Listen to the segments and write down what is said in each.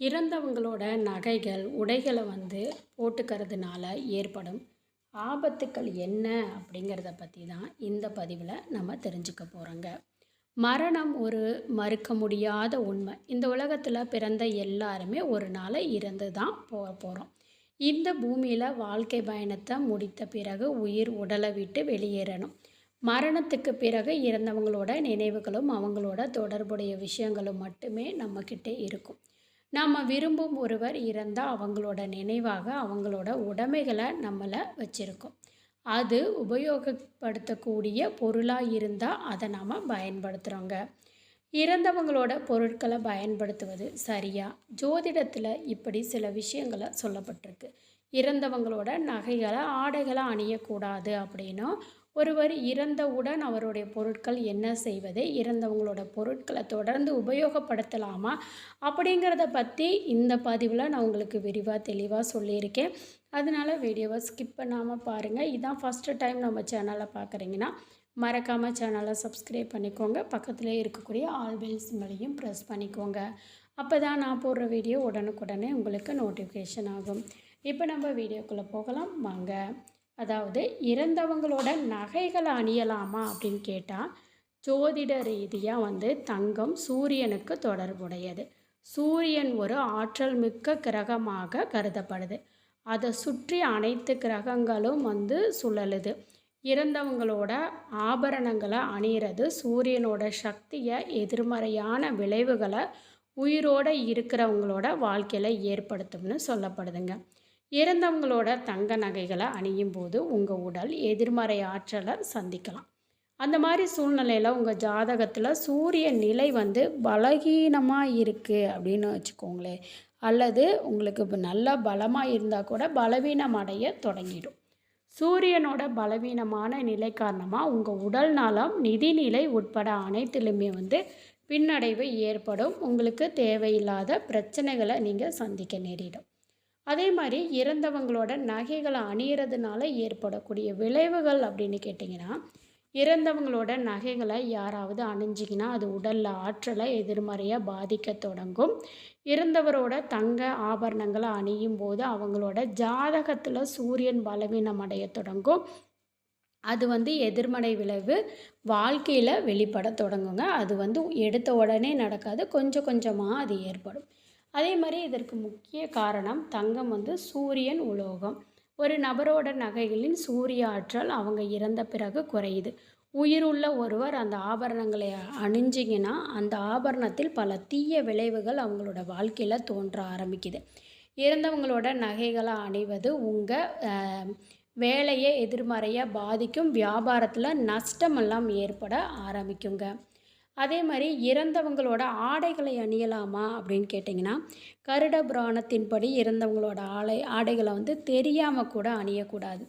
இறந்தவங்களோட நகைகள் உடைகளை வந்து போட்டுக்கிறதுனால ஏற்படும் ஆபத்துக்கள் என்ன அப்படிங்கிறத பற்றி தான் இந்த பதிவில் நம்ம தெரிஞ்சுக்க போகிறோங்க மரணம் ஒரு மறுக்க முடியாத உண்மை. இந்த உலகத்தில் பிறந்த எல்லாருமே ஒரு நாளை இறந்து தான் போக போகிறோம் இந்த பூமியில் வாழ்க்கை பயணத்தை முடித்த பிறகு உயிர் உடலை விட்டு வெளியேறணும். மரணத்துக்கு பிறகு இறந்தவங்களோட நினைவுகளும் அவங்களோட தொடர்புடைய விஷயங்களும் மட்டுமே நம்மக்கிட்ட இருக்கும். நாம் விரும்பும் ஒருவர் இறந்தால் அவங்களோட நினைவாக அவங்களோட உடைமைகளை நம்மளை வச்சுருக்கோம். அது உபயோகப்படுத்தக்கூடிய பொருளாக இருந்தால் அதை நாம் பயன்படுத்துகிறோங்க இறந்தவங்களோட பொருட்களை பயன்படுத்துவது சரியா? ஜோதிடத்தில் இப்படி சில விஷயங்களை சொல்லப்பட்டிருக்கு. இறந்தவங்களோட நகைகளை ஆடைகளை அணியக்கூடாது அப்படின்னும் ஒருவர் இறந்தவுடன் அவருடைய பொருட்கள் என்ன செய்வது? இறந்தவங்களோட பொருட்களை தொடர்ந்து உபயோகப்படுத்தலாமா? அப்படிங்கிறத பற்றி இந்த பதிவில் நான் உங்களுக்கு விரிவாக தெளிவாக சொல்லியிருக்கேன். அதனால் வீடியோவை ஸ்கிப் பண்ணாமல் பாருங்கள் இதான் ஃபஸ்ட்டு டைம் நம்ம சேனலை பார்க்குறீங்கன்னா மறக்காமல் சேனலை சப்ஸ்கிரைப் பண்ணிக்கோங்க. பக்கத்தில் இருக்கக்கூடிய ஆல் பெல் சிம்பளையும் ப்ரெஸ் பண்ணிக்கோங்க. அப்போ தான் நான் போடுற வீடியோ உடனுக்குடனே உங்களுக்கு நோட்டிஃபிகேஷன் ஆகும். இப்போ நம்ம வீடியோக்குள்ளே போகலாம். வாங்க. அதாவது இறந்தவங்களோட நகைகளை அணியலாமா அப்படின்னு கேட்டால் ஜோதிட ரீதியாக வந்து தங்கம் சூரியனுக்கு தொடர்புடையது. சூரியன் ஒரு ஆற்றல் மிக்க கிரகமாக கருதப்படுது. அதை சுற்றி அனைத்து கிரகங்களும் வந்து சுழலுது. இறந்தவங்களோட ஆபரணங்களை அணியிறது சூரியனோட சக்தியை எதிர்மறையான விளைவுகளை உயிரோடு இருக்கிறவங்களோட வாழ்க்கையில் ஏற்படுத்தும்னு சொல்லப்படுதுங்க. இறந்தவங்களோட தங்க நகைகளை அணியும் போது உங்கள் உடல் எதிர்மறை ஆற்றலை சந்திக்கலாம். அந்த மாதிரி சூழ்நிலையில் உங்கள் ஜாதகத்தில் சூரிய நிலை வந்து பலகீனமாக இருக்குது அப்படின்னு வச்சுக்கோங்களேன். அல்லது உங்களுக்கு இப்போ நல்லா பலமாக இருந்தால் கூட பலவீனம் அடைய தொடங்கிடும். சூரியனோட பலவீனமான நிலை காரணமாக உங்கள் உடல் நலம் நிதிநிலை உட்பட அனைத்திலுமே வந்து பின்னடைவு ஏற்படும். உங்களுக்கு தேவையில்லாத பிரச்சனைகளை நீங்கள் சந்திக்க நேரிடும். அதே மாதிரி இறந்தவங்களோட நகைகளை அணியறதுனால ஏற்படக்கூடிய விளைவுகள் அப்படின்னு கேட்டிங்கன்னா இறந்தவங்களோட நகைகளை யாராவது அணிஞ்சிங்கன்னா அது உடலில் ஆற்றலை எதிர்மறையாக பாதிக்க தொடங்கும். இறந்தவரோட தங்க ஆபரணங்களை அணியும் போது அவங்களோட ஜாதகத்தில் சூரியன் பலவீனம் அடைய தொடங்கும். அது வந்து எதிர்மறை விளைவு வாழ்க்கையில் வெளிப்பட தொடங்குங்க. அது வந்து எடுத்த உடனே நடக்காது. கொஞ்சம் கொஞ்சமாக அது ஏற்படும். அதே மாதிரி இதற்கு முக்கிய காரணம் தங்கம் வந்து சூரியன் உலோகம். ஒரு நபரோட நகைகளின் சூரிய ஆற்றல் அவங்க இறந்த பிறகு குறையுது. உயிருள்ள ஒருவர் அந்த ஆபரணங்களை அணிஞ்சிங்கன்னா அந்த ஆபரணத்தில் பல தீய விளைவுகள் அவங்களோட வாழ்க்கையில் தோன்ற ஆரம்பிக்குது. இறந்தவங்களோட நகைகளை அணிவது உங்கள் வேலையை எதிர்மறையாக பாதிக்கும் வியாபாரத்தில் நஷ்டமெல்லாம் ஏற்பட ஆரம்பிக்குங்க. அதே மாதிரி இறந்தவங்களோட ஆடைகளை அணியலாமா அப்படின்னு கேட்டிங்கன்னா கருட புராணத்தின்படி இறந்தவங்களோட ஆடை ஆடைகளை வந்து தெரியாமல் கூட அணியக்கூடாது.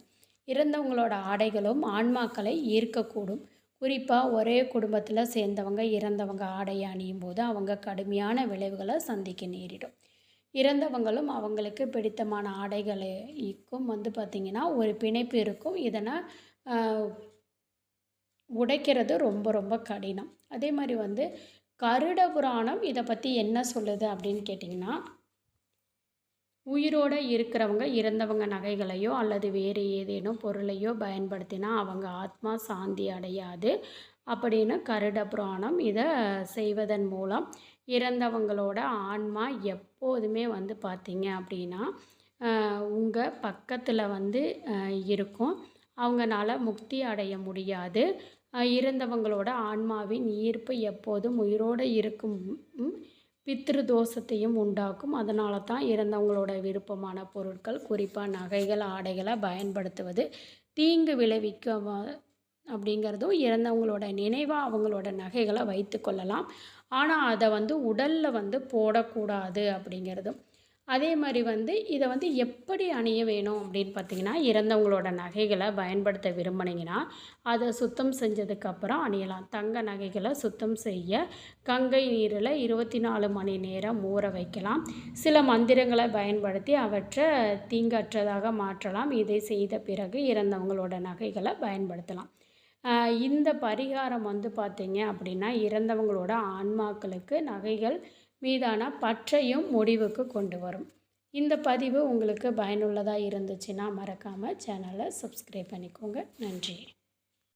இறந்தவங்களோட ஆடைகளும் ஆன்மாக்களை ஈர்க்கக்கூடும். குறிப்பாக ஒரே குடும்பத்தில் சேர்ந்தவங்க இறந்தவங்க ஆடையை அணியும் போது அவங்க கடுமையான விளைவுகளை சந்திக்க நேரிடும். இறந்தவங்களும் அவங்களுக்கு பிடித்தமான ஆடைகளுக்கும் வந்து பார்த்திங்கன்னா ஒரு பிணைப்பு இருக்கும். இதனால் உடைக்கிறது ரொம்ப ரொம்ப கடினம். அதே மாதிரி வந்து கருட புராணம் இதை பற்றி என்ன சொல்லுது அப்படின்னு கேட்டிங்கன்னா உயிரோடு இருக்கிறவங்க இறந்தவங்க நகைகளையோ அல்லது வேறு ஏதேனும் பொருளையோ பயன்படுத்தினா அவங்க ஆத்மா சாந்தி அடையாது அப்படின்னு கருட புராணம் இதை செய்வதன் மூலம் இறந்தவங்களோட ஆன்மா எப்போதுமே வந்து பார்த்திங்க அப்படின்னா உங்கள் பக்கத்தில் வந்து இருக்கும். அவங்களால முக்தி அடைய முடியாது. இறந்தவங்களோட ஆன்மாவின் ஈர்ப்பு எப்போதும் உயிரோடு இருக்கும் பித்ரு தோஷத்தையும் உண்டாக்கும். அதனால தான் இறந்தவங்களோட விருப்பமான பொருட்கள் குறிப்பாக நகைகள் ஆடைகளை பயன்படுத்துவது தீங்கு விளைவிக்க அப்படிங்கிறதும் இறந்தவங்களோட நினைவாக அவங்களோட நகைகளை வைத்து கொள்ளலாம். ஆனால் அதை வந்து உடலில் வந்து போடக்கூடாது அப்படிங்கிறதும் அதே மாதிரி வந்து இதை வந்து எப்படி அணிய வேணும் அப்படின்னு பார்த்தீங்கன்னா இறந்தவங்களோட நகைகளை பயன்படுத்த விரும்பினீங்கன்னா அதை சுத்தம் செஞ்சதுக்கப்புறம் அணியலாம். தங்க நகைகளை சுத்தம் செய்ய கங்கை நீரில் இருபத்தி நாலு மணி நேரம் ஊற வைக்கலாம். சில மந்திரங்களை பயன்படுத்தி அவற்றை தீங்கற்றதாக மாற்றலாம். இதை செய்த பிறகு இறந்தவங்களோட நகைகளை பயன்படுத்தலாம். இந்த பரிகாரம் வந்து பார்த்திங்க அப்படின்னா இறந்தவங்களோட ஆன்மாக்களுக்கு நகைகள் மீதான பற்றையும் முடிவுக்கு கொண்டு வரும். இந்த பதிவு உங்களுக்கு பயனுள்ளதாக இருந்துச்சுன்னா மறக்காமல் சேனலை சப்ஸ்கிரைப் பண்ணிக்கோங்க. நன்றி.